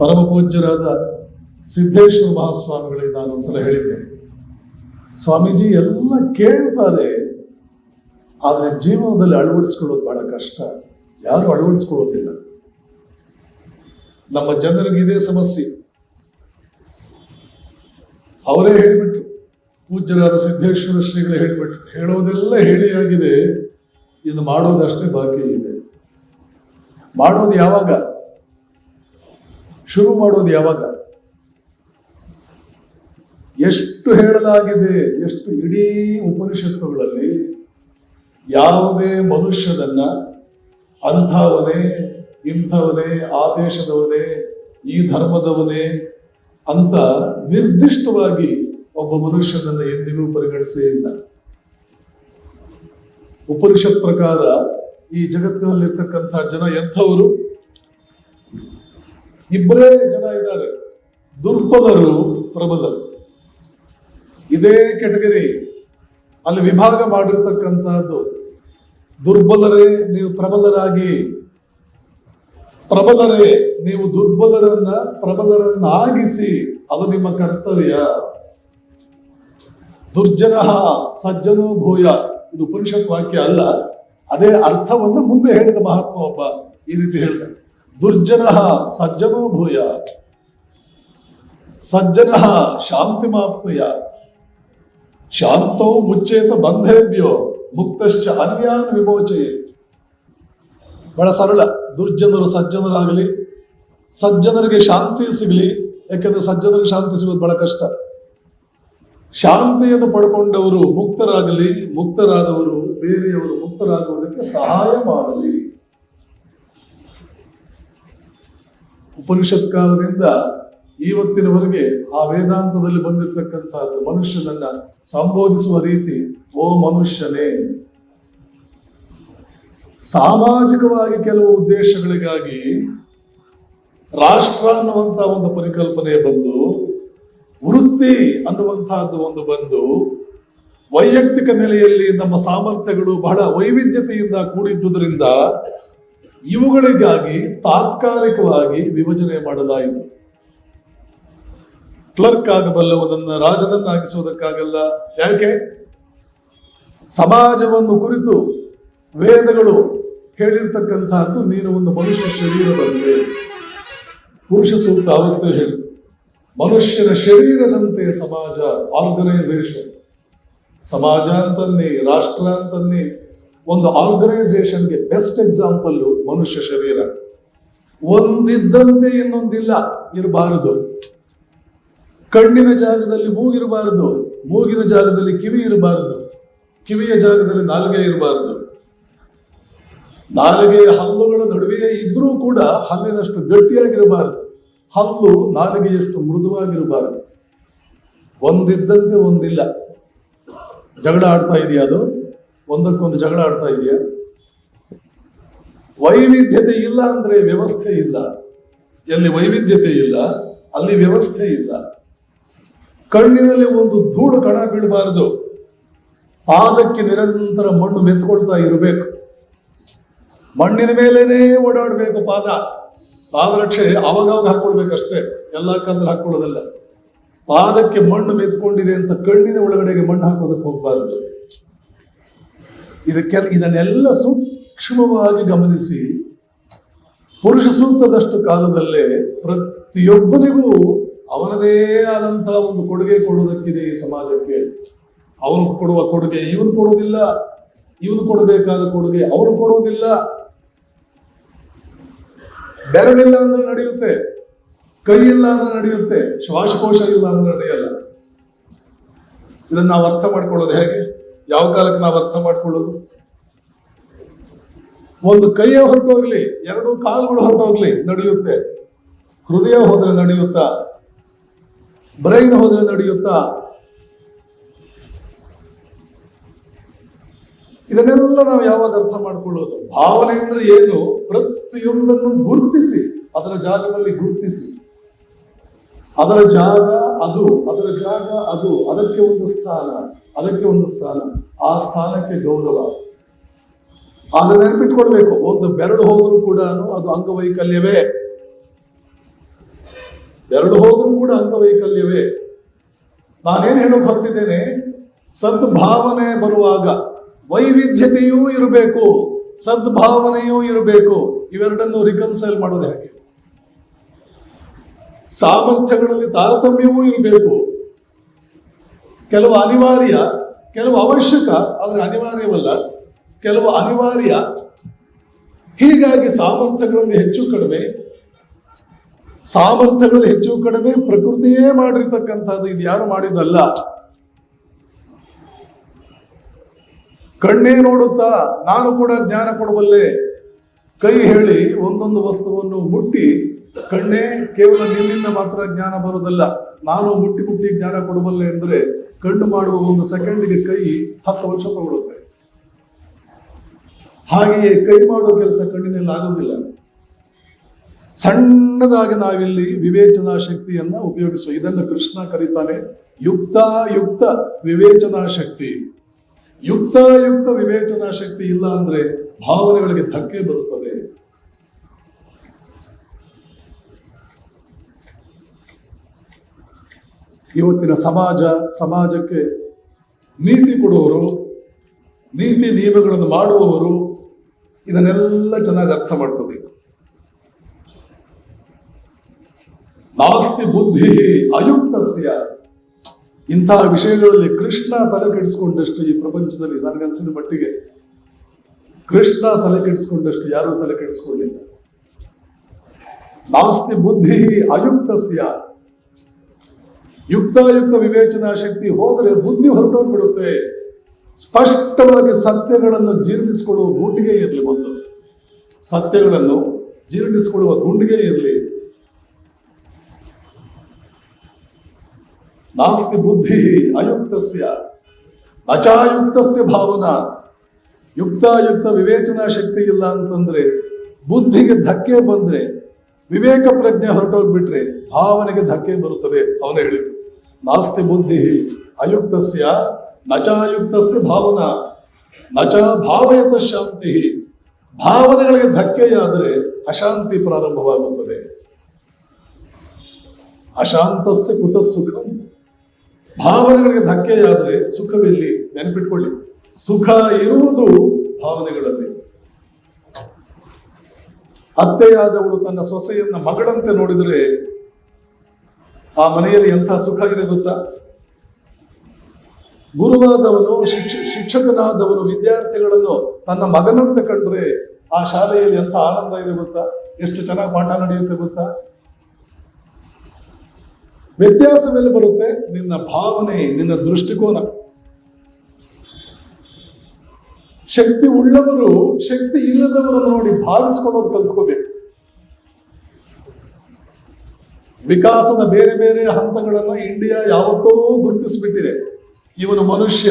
ಪರಮ ಪೂಜ್ಯರಾದ ಸಿದ್ದೇಶ್ವರ ಮಹಾಸ್ವಾಮಿಗಳಿಗೆ ನಾನು ಒಂದ್ಸಲ ಹೇಳಿದ್ದೆ. ಸ್ವಾಮೀಜಿ ಎಲ್ಲ ಕೇಳ್ತಾರೆ, ಆದರೆ ಜೀವನದಲ್ಲಿ ಅಳವಡಿಸ್ಕೊಳ್ಳೋದು ಬಹಳ ಕಷ್ಟ. ಯಾರು ಅಳವಡಿಸ್ಕೊಳ್ಳೋದಿಲ್ಲ. ನಮ್ಮ ಜನರಿಗೆ ಇದೇ ಸಮಸ್ಯೆ. ಅವರೇ ಹೇಳಿಬಿಟ್ರು, ಪೂಜ್ಯರಾದ ಸಿದ್ದೇಶ್ವರ ಶ್ರೀಗಳು ಹೇಳಿಬಿಟ್ರು, ಹೇಳೋದೆಲ್ಲ ಹೇಳಿ ಆಗಿದೆ ಇದು ಮಾಡೋದಷ್ಟೇ ಬಾಕಿ ಇದೆ. ಮಾಡೋದು ಯಾವಾಗ? ಶುರು ಮಾಡೋದು ಯಾವಾಗ? ಎಷ್ಟು ಹೇಳಲಾಗಿದೆ, ಎಷ್ಟು ಇಡೀ ಉಪನಿಷತ್ತುಗಳಲ್ಲಿ ಯಾವುದೇ ಮನುಷ್ಯನನ್ನ ಅಂಥವನೇ, ಇಂಥವನೇ, ಆ ದೇಶದವನೇ, ಈ ಧರ್ಮದವನೇ ಅಂತ ನಿರ್ದಿಷ್ಟವಾಗಿ ಒಬ್ಬ ಮನುಷ್ಯನನ್ನ ಎಂದಿಗೂ ಪರಿಗಣಿಸೇ ಇಲ್ಲ. ಉಪನಿಷತ್ ಪ್ರಕಾರ ಈ ಜಗತ್ತಿನಲ್ಲಿರ್ತಕ್ಕಂಥ ಜನ ಎಂಥವರು ಇಬ್ಬರೇ ಜನ ಇದ್ದಾರೆ. ದುರ್ಬಲರು, ಪ್ರಬಲರು. ಇದೇ ಕೆಟಗರಿ ಅಲ್ಲಿ ವಿಭಾಗ ಮಾಡಿರ್ತಕ್ಕಂತಹದ್ದು. ದುರ್ಬಲರೇ ನೀವು ಪ್ರಬಲರಾಗಿ. ಪ್ರಬಲರೇ, ನೀವು ದುರ್ಬಲರನ್ನ ಪ್ರಬಲರನ್ನಾಗಿಸಿ. ಅದು ನಿಮ್ಮ ಕರ್ತವ್ಯ. ದುರ್ಜನ ಸಜ್ಜನೋ ಭೂಯ. ಇದು ಉಪನಿಷತ್ ವಾಕ್ಯ ಅಲ್ಲ. ಅದೇ ಅರ್ಥವನ್ನು ಮುಂದೆ ಹೇಳಿದ ಮಹಾತ್ಮ ಒಬ್ಬ ಈ ರೀತಿ ಹೇಳಿದ. ದುರ್ಜನ ಸಜ್ಜನೋ ಭೂಯ, ಸಜ್ಜನ ಶಾಂತಿ ಮಾಪ್ನುಯ, ಶಾಂತೋ ಮುಚ್ಚೇತ ಬಂಧೇಭ್ಯೋ, ಮುಕ್ತಶ್ಚ ಅನ್ಯಾನ್ ವಿಮೋಚಯೇ ಬಹಳ ಸರಳ, ದುರ್ಜನರು ಸಜ್ಜನರಾಗಲಿ, ಸಜ್ಜನರಿಗೆ ಶಾಂತಿ ಸಿಗಲಿ, ಯಾಕೆಂದ್ರೆ ಸಜ್ಜನರಿಗೆ ಶಾಂತಿ ಸಿಗೋದು ಬಹಳ ಕಷ್ಟ. ಶಾಂತಿಯನ್ನು ಪಡ್ಕೊಂಡವರು ಮುಕ್ತರಾಗಲಿ, ಮುಕ್ತರಾದವರು, ಬೇರೆಯವರು ಮುಕ್ತರಾಗುವುದಕ್ಕೆ ಸಹಾಯ ಮಾಡಲಿ. ಉಪನಿಷತ್ ಕಾಲದಿಂದ ಇವತ್ತಿನವರೆಗೆ ಆ ವೇದಾಂತದಲ್ಲಿ ಬಂದಿರತಕ್ಕಂತಹ ಮನುಷ್ಯನನ್ನ ಸಂಬೋಧಿಸುವ ರೀತಿ, ಓ ಮನುಷ್ಯನೇ. ಸಾಮಾಜಿಕವಾಗಿ ಕೆಲವು ಉದ್ದೇಶಗಳಿಗಾಗಿ ರಾಷ್ಟ್ರ ಅನ್ನುವಂತಹ ಒಂದು ಪರಿಕಲ್ಪನೆ ಬಂದು, ವೃತ್ತಿ ಅನ್ನುವಂತಹದ್ದು ಒಂದು ಬಂದು, ವೈಯಕ್ತಿಕ ನೆಲೆಯಲ್ಲಿ ನಮ್ಮ ಸಾಮರ್ಥ್ಯಗಳು ಬಹಳ ವೈವಿಧ್ಯತೆಯಿಂದ ಕೂಡಿದ್ದುದರಿಂದ ಇವುಗಳಿಗಾಗಿ ತಾತ್ಕಾಲಿಕವಾಗಿ ವಿಭಜನೆ ಮಾಡಲಾಯಿತು. ಕ್ಲರ್ಕ್ ಆಗಬಲ್ಲವನನ್ನ ರಾಜನನ್ನಾಗಿಸುವುದಕ್ಕಾಗಲ್ಲ. ಯಾಕೆ? ಸಮಾಜವನ್ನು ಕುರಿತು ವೇದಗಳು ಹೇಳಿರ್ತಕ್ಕಂತಹದ್ದು ನೀನು ಒಂದು ಮನುಷ್ಯ ಶರೀರದಂತೆ ಪುರುಷ ಸೂಕ್ತ ಅವತ್ತೇ ಹೇಳಿತು. ಮನುಷ್ಯನ ಶರೀರದಂತೆ ಸಮಾಜ ಆರ್ಗನೈಸೇಷನ್ ಸಮಾಜ ಅಂತನ್ನಿ, ರಾಷ್ಟ್ರ ಅಂತನ್ನಿ ಒಂದು ಆರ್ಗನೈಸೇಷನ್ಗೆ ಬೆಸ್ಟ್ ಎಕ್ಸಾಂಪಲ್ ಮನುಷ್ಯ ಶರೀರ. ಒಂದಿದ್ದಂತೆ ಇನ್ನೊಂದಿಲ್ಲ, ಇರಬಾರದು. ಕಣ್ಣಿನ ಜಾಗದಲ್ಲಿ ಮೂಗಿರಬಾರದು ಮೂಗಿನ ಜಾಗದಲ್ಲಿ ಕಿವಿ ಇರಬಾರದು, ಕಿವಿಯ ಜಾಗದಲ್ಲಿ ನಾಲ್ಗೆ ಇರಬಾರದು. ನಾಲಿಗೆಯ ಹಲ್ಲುಗಳ ನಡುವೆ ಇದ್ರೂ ಕೂಡ ಹಲ್ಲಿನಷ್ಟು ಗಟ್ಟಿಯಾಗಿರಬಾರದು. ಹಲ್ಲು ನಾಲಿಗೆಯಷ್ಟು ಮೃದುವಾಗಿರಬಾರದು. ಒಂದಿದ್ದಂತೆ ಒಂದಿಲ್ಲ. ಜಗಳ ಆಡ್ತಾ ಇದೆಯಾ ಅದು? ಒಂದಕ್ಕೊಂದು ಜಗಳ ಆಡ್ತಾ ಇದೆಯಾ? ವೈವಿಧ್ಯತೆ ಇಲ್ಲ ಅಂದ್ರೆ ವ್ಯವಸ್ಥೆ ಇಲ್ಲ. ಎಲ್ಲಿ ವೈವಿಧ್ಯತೆ ಇಲ್ಲ, ಅಲ್ಲಿ ವ್ಯವಸ್ಥೆ ಇಲ್ಲ. ಕಣ್ಣಿನಲ್ಲಿ ಒಂದು ಧೂಳು ಕಣ ಬೀಳಬಾರದು. ಪಾದಕ್ಕೆ ನಿರಂತರ ಮಣ್ಣು ಮೆತ್ಕೊಳ್ತಾ ಇರಬೇಕು. ಮಣ್ಣಿನ ಮೇಲೇನೆ ಓಡಾಡಬೇಕು ಪಾದ. ಪಾದರಕ್ಷೆ ಅವಾಗವಾಗ ಹಾಕೊಳ್ಬೇಕಷ್ಟೇ ಎಲ್ಲ ಕಂದ್ರೆ ಹಾಕೊಳ್ಳೋದಲ್ಲ ಪಾದಕ್ಕೆ ಮಣ್ಣು ಮೆತ್ಕೊಂಡಿದೆ ಅಂತ ಕಣ್ಣಿನ ಒಳಗಡೆಗೆ ಮಣ್ಣು ಹಾಕೋದಕ್ಕೆ ಹೋಗಬಾರದು. ಇದಕ್ಕೆ ಇದನ್ನೆಲ್ಲ ಸೂಕ್ಷ್ಮವಾಗಿ ಗಮನಿಸಿ, ಪುರುಷ ಸೂಕ್ತದಷ್ಟು ಕಾಲದಲ್ಲೇ ಪ್ರತಿಯೊಬ್ಬನಿಗೂ ಅವನದೇ ಆದಂತಹ ಒಂದು ಕೊಡುಗೆ ಕೊಡುವುದಕ್ಕಿದೆ ಈ ಸಮಾಜಕ್ಕೆ. ಅವನು ಕೊಡುವ ಕೊಡುಗೆ ಇವನು ಕೊಡುವುದಿಲ್ಲ, ಇವನು ಕೊಡಬೇಕಾದ ಕೊಡುಗೆ ಅವನು ಕೊಡುವುದಿಲ್ಲ. ಬೆರಳಿಲ್ಲ ಅಂದ್ರೆ ನಡೆಯುತ್ತೆ ಕೈ ಇಲ್ಲ ಅಂದ್ರೆ ನಡೆಯುತ್ತೆ, ಶ್ವಾಸಕೋಶ ಇಲ್ಲ ಅಂದ್ರೆ ನಡೆಯಲ್ಲ. ಇದನ್ನು ನಾವು ಅರ್ಥ ಮಾಡ್ಕೊಳ್ಳೋದು ಹೇಗೆ? ಯಾವ ಕಾಲಕ್ಕೆ ನಾವು ಅರ್ಥ ಮಾಡ್ಕೊಳ್ಳೋದು? ಒಂದು ಕೈಯ ಹೊರಟೋಗ್ಲಿ ಎರಡು ಕಾಲುಗಳು ಹೊರಟೋಗ್ಲಿ ನಡೆಯುತ್ತೆ. ಹೃದಯ ಹೋದ್ರೆ ನಡೆಯುತ್ತಾ? ಬ್ರೈನ್ ಹೋದ್ರೆ ನಡೆಯುತ್ತಾ? ಇದನ್ನೆಲ್ಲ ನಾವು ಯಾವಾಗ ಅರ್ಥ ಮಾಡ್ಕೊಳ್ಳೋದು? ಭಾವನೆ ಅಂದ್ರೆ ಏನು? ಪ್ರತಿಯೊಂದನ್ನು ಗುರುತಿಸಿ, ಅದರ ಜಾಗದಲ್ಲಿ ಗುರುತಿಸಿ. ಅದರ ಜಾಗ ಅದು, ಅದರ ಜಾಗ ಅದು. ಅದಕ್ಕೆ ಒಂದು ಸ್ಥಾನ, ಅದಕ್ಕೆ ಒಂದು ಸ್ಥಾನ. ಆ ಸ್ಥಾನಕ್ಕೆ ಗೌರವ. ಅದನ್ನ ನೆನಪಿಟ್ಕೊಳ್ಬೇಕು, ಒಂದು ಬೆರಳು ಹೋದರೂ ಕೂಡ ಅದು ಅಂಗವೈಕಲ್ಯವೇ. ಎರಡು ಹೋದ್ರೂ ಕೂಡ ಅಂಗವೈಕಲ್ಯವೇ. ನಾನೇನು ಹೇಳೋಕೆ ಹೊರಟಿದ್ದೇನೆ, ಸದ್ಭಾವನೆ ಬರುವಾಗ ವೈವಿಧ್ಯತೆಯೂ ಇರಬೇಕು, ಸದ್ಭಾವನೆಯೂ ಇರಬೇಕು. ಇವೆರಡನ್ನು ರಿಕನ್ಸೈಲ್ ಮಾಡೋದು ಹೇಗೆ? ಸಾಮರ್ಥ್ಯಗಳಲ್ಲಿ ತಾರತಮ್ಯವೂ ಇರಬೇಕು. ಕೆಲವು ಅನಿವಾರ್ಯ, ಕೆಲವು ಅವಶ್ಯಕ, ಆದರೆ ಅನಿವಾರ್ಯವಲ್ಲ. ಕೆಲವು ಅನಿವಾರ್ಯ, ಹೀಗಾಗಿ ಸಾಮರ್ಥ್ಯಗಳಲ್ಲಿ ಹೆಚ್ಚು ಕಡಿಮೆ. ಸಾಮರ್ಥ್ಯಗಳಲ್ಲಿ ಹೆಚ್ಚು ಕಡಿಮೆ ಪ್ರಕೃತಿಯೇ ಮಾಡಿರ್ತಕ್ಕಂಥದ್ದು, ಇದು ಯಾರು ಮಾಡಿದ್ದಲ್ಲ. ಕಣ್ಣೇ ನೋಡುತ್ತಾ, ನಾನು ಕೂಡ ಜ್ಞಾನ ಕೊಡಬಲ್ಲೆ ಕೈ ಹೇಳಿ ಒಂದೊಂದು ವಸ್ತುವನ್ನು ಮುಟ್ಟಿ ಕಣ್ಣೇ ಕೇವಲ ನಿನ್ನಿಂದ ಮಾತ್ರ ಜ್ಞಾನ ಬರುವುದಲ್ಲ. ನಾನು ಮುಟ್ಟಿ ಮುಟ್ಟಿ ಜ್ಞಾನ ಕೊಡಬಲ್ಲೆ ಅಂದ್ರೆ ಕಣ್ಣು ಮಾಡುವ ಒಂದು ಸೆಕೆಂಡಿಗೆ ಕೈ ಹತ್ತು ವರ್ಷ ತಗೊಳ್ಳುತ್ತೆ ಹಾಗೆಯೇ ಕೈ ಮಾಡುವ ಕೆಲಸ ಕಣ್ಣಿನಲ್ಲಿ ಆಗುವುದಿಲ್ಲ. ಸಣ್ಣದಾಗಿ ನಾವಿಲ್ಲಿ ವಿವೇಚನಾ ಶಕ್ತಿಯನ್ನ ಉಪಯೋಗಿಸುವ. ಇದನ್ನು ಕೃಷ್ಣ ಕರೀತಾನೆ ಯುಕ್ತಾಯುಕ್ತ ವಿವೇಚನಾ ಶಕ್ತಿ. ಯುಕ್ತಾಯುಕ್ತ ವಿವೇಚನಾ ಶಕ್ತಿ ಇಲ್ಲ ಅಂದ್ರೆ ಭಾವನೆಗಳಿಗೆ ಧಕ್ಕೆ ಬರುತ್ತದೆ. ಇವತ್ತಿನ ಸಮಾಜ, ಸಮಾಜಕ್ಕೆ ನೀತಿ ಕೊಡುವವರು, ನೀತಿ ನಿಯಮಗಳನ್ನು ಮಾಡುವವರು, ಇದನ್ನೆಲ್ಲ ಚೆನ್ನಾಗಿ ಅರ್ಥ ಮಾಡ್ಕೋಬೇಕು. ನಾಸ್ತಿ ಬುದ್ಧಿ ಅಯುಕ್ತಸ್ಯ. ಇಂತಹ ವಿಷಯಗಳಲ್ಲಿ ಕೃಷ್ಣ ತಲೆ ಕೆಡಿಸ್ಕೊಂಡಷ್ಟು ಈ ಪ್ರಪಂಚದಲ್ಲಿ ನನಗನ್ಸಿದ ಮಟ್ಟಿಗೆ ಕೃಷ್ಣ ತಲೆ ಕೆಡಿಸ್ಕೊಂಡಷ್ಟು ಯಾರೂ ತಲೆ ನಾಸ್ತಿ ಬುದ್ಧಿ ಅಯುಕ್ತಸ್ಯ. ಯುಕ್ತಾಯುಕ್ತ ವಿವೇಚನಾ ಶಕ್ತಿ ಹೋದರೆ ಬುದ್ಧಿ ಹೊರಟೋಗ್ಬಿಡುತ್ತೆ. ಸ್ಪಷ್ಟವಾಗಿ ಸತ್ಯಗಳನ್ನು ಜೀರ್ಣಿಸಿಕೊಳ್ಳುವ ಗುಂಡಿಗೆ ಇರಲಿ ಒಂದು ಸತ್ಯಗಳನ್ನು ಜೀರ್ಣಿಸಿಕೊಳ್ಳುವ ಗುಂಡಿಗೆ ಇರಲಿ. ನಾಸ್ತಿ ಬುದ್ಧಿ ಅಯುಕ್ತಸ್ಯ ಅಚಾಯುಕ್ತಸ್ಯ ಭಾವನಾ. ಯುಕ್ತಾಯುಕ್ತ ವಿವೇಚನಾ ಶಕ್ತಿ ಇಲ್ಲ ಅಂತಂದ್ರೆ ಬುದ್ಧಿಗೆ ಧಕ್ಕೆ ಬಂದ್ರೆ ವಿವೇಕ ಪ್ರಜ್ಞೆ ಹೊರಟೋಗ್ಬಿಟ್ರೆ ಭಾವನೆಗೆ ಧಕ್ಕೆ ಬರುತ್ತದೆ. ಅವನು ಹೇಳಿದ್ದು. ನಾಸ್ತಿ ಬುದ್ಧಿ ಅಯುಕ್ತಸ್ಯ ನಚಾಯುಕ್ತಸ್ಯ ಭಾವನಾ, ನಚ ಭಾವಯುತ ಶಾಂತಿ. ಭಾವನೆಗಳಿಗೆ ಧಕ್ಕೆಯಾದರೆ ಅಶಾಂತಿ ಪ್ರಾರಂಭವಾಗುತ್ತದೆ. ಅಶಾಂತಸ್ಯ ಕುತ ಸುಖಂ. ಭಾವನೆಗಳಿಗೆ ಧಕ್ಕೆಯಾದರೆ ಸುಖವಿಲ್ಲಿ? ನೆನಪಿಟ್ಕೊಳ್ಳಿ. ಸುಖ ಇರುವುದು ಭಾವನೆಗಳಲ್ಲಿ. ಅತ್ತೆಯಾದವಳು ತನ್ನ ಸೊಸೆಯನ್ನ ಮಗಳಂತೆ ನೋಡಿದರೆ ಆ ಮನೆಯಲ್ಲಿ ಎಂಥ ಸುಖ ಇದೆ ಗೊತ್ತಾ? ಗುರುವಾದವನು, ಶಿಕ್ಷ, ಶಿಕ್ಷಕನಾದವನು, ವಿದ್ಯಾರ್ಥಿಗಳನ್ನು ತನ್ನ ಮಗನಂತೆ ಕಂಡ್ರೆ ಆ ಶಾಲೆಯಲ್ಲಿ ಎಂಥ ಆನಂದ ಇದೆ ಗೊತ್ತಾ? ಎಷ್ಟು ಚೆನ್ನಾಗಿ ಪಾಠ ನಡೆಯುತ್ತೆ ಗೊತ್ತಾ? ವ್ಯತ್ಯಾಸವೆಲ್ಲ ಬರುತ್ತೆ. ನಿನ್ನ ಭಾವನೆ, ನಿನ್ನ ದೃಷ್ಟಿಕೋನ. ಶಕ್ತಿ ಉಳ್ಳವರು, ಶಕ್ತಿ ಇಲ್ಲದವರನ್ನು ನೋಡಿ ಭಾವಿಸ್ಕೊಳ್ಳೋದು ಕಲ್ತ್ಕೋಬೇಕು. ವಿಕಾಸದ ಬೇರೆ ಬೇರೆ ಹಂತಗಳನ್ನು ಇಂಡಿಯಾ ಯಾವತ್ತೋ ಗುರುತಿಸಿಬಿಟ್ಟಿದೆ. ಇವನು ಮನುಷ್ಯ,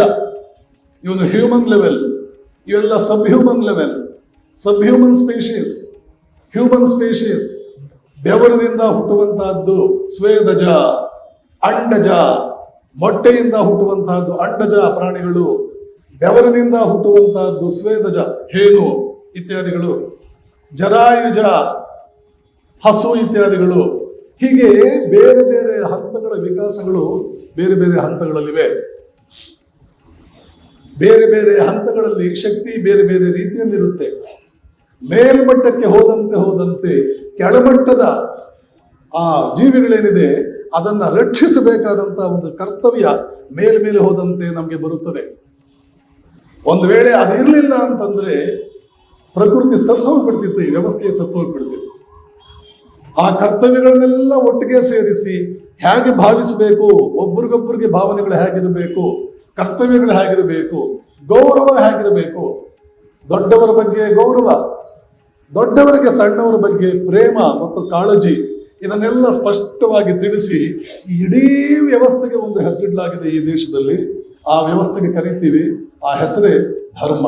ಇವನು ಹ್ಯೂಮನ್ ಲೆವೆಲ್ ಇವೆಲ್ಲ sub human level sub human species human species ಬೆವರದಿಂದ ಹುಟ್ಟುವಂತಹದ್ದು ಸ್ವೇದಜ, ಅಂಡಜ, ಮೊಟ್ಟೆಯಿಂದ ಹುಟ್ಟುವಂತಹದ್ದು ಅಂಡಜ ಪ್ರಾಣಿಗಳು ಬೆವರದಿಂದ ಹುಟ್ಟುವಂತಹದ್ದು ಸ್ವೇದಜ, ಹೇನು ಇತ್ಯಾದಿಗಳು, ಜರಾಯುಜ, ಹಸು ಇತ್ಯಾದಿಗಳು. ಹೀಗೆ ಬೇರೆ ಬೇರೆ ಹಂತಗಳ ವಿಕಾಸಗಳು ಬೇರೆ ಬೇರೆ ಹಂತಗಳಲ್ಲಿವೆ. ಬೇರೆ ಬೇರೆ ಹಂತಗಳಲ್ಲಿ ಶಕ್ತಿ ಬೇರೆ ಬೇರೆ ರೀತಿಯಲ್ಲಿರುತ್ತೆ. ಮೇಲ್ಮಟ್ಟಕ್ಕೆ ಹೋದಂತೆ ಹೋದಂತೆ ಕೆಳಮಟ್ಟದ ಆ ಜೀವಿಗಳೇನಿದೆ ಅದನ್ನ ರಕ್ಷಿಸಬೇಕಾದಂತ ಒಂದು ಕರ್ತವ್ಯ ಮೇಲ್ಮೇಲೆ ಹೋದಂತೆ ನಮಗೆ ಬರುತ್ತದೆ. ಒಂದು ವೇಳೆ ಅದಿರಲಿಲ್ಲ ಅಂತಂದ್ರೆ ಪ್ರಕೃತಿ ಸತ್ತು ಹೋಗ್ಬಿಡ್ತಿತ್ತು, ಈ ವ್ಯವಸ್ಥೆಯೇ ಸತ್ತು ಹೋಗ್ಬಿಡ್ತಿತ್ತು. ಆ ಕರ್ತವ್ಯಗಳನ್ನೆಲ್ಲ ಒಟ್ಟಿಗೆ ಸೇರಿಸಿ ಹೇಗೆ ಭಾವಿಸಬೇಕು ಒಬ್ರಿಗೊಬ್ಬರಿಗೆ ಭಾವನೆಗಳು ಹೇಗಿರಬೇಕು, ಕರ್ತವ್ಯಗಳು ಹೇಗಿರಬೇಕು, ಗೌರವ ಹೇಗಿರಬೇಕು, ದೊಡ್ಡವರ ಬಗ್ಗೆ ಗೌರವ, ದೊಡ್ಡವರಿಗೆ ಸಣ್ಣವರ ಬಗ್ಗೆ ಪ್ರೇಮ ಮತ್ತು ಕಾಳಜಿ, ಇದನ್ನೆಲ್ಲ ಸ್ಪಷ್ಟವಾಗಿ ತಿಳಿಸಿ ಇಡೀ ವ್ಯವಸ್ಥೆಗೆ ಒಂದು ಹೆಸರಿಡಲಾಗಿದೆ ಈ ದೇಶದಲ್ಲಿ. ಆ ವ್ಯವಸ್ಥೆಗೆ ಕರೀತೀವಿ, ಆ ಹೆಸರೇ ಧರ್ಮ.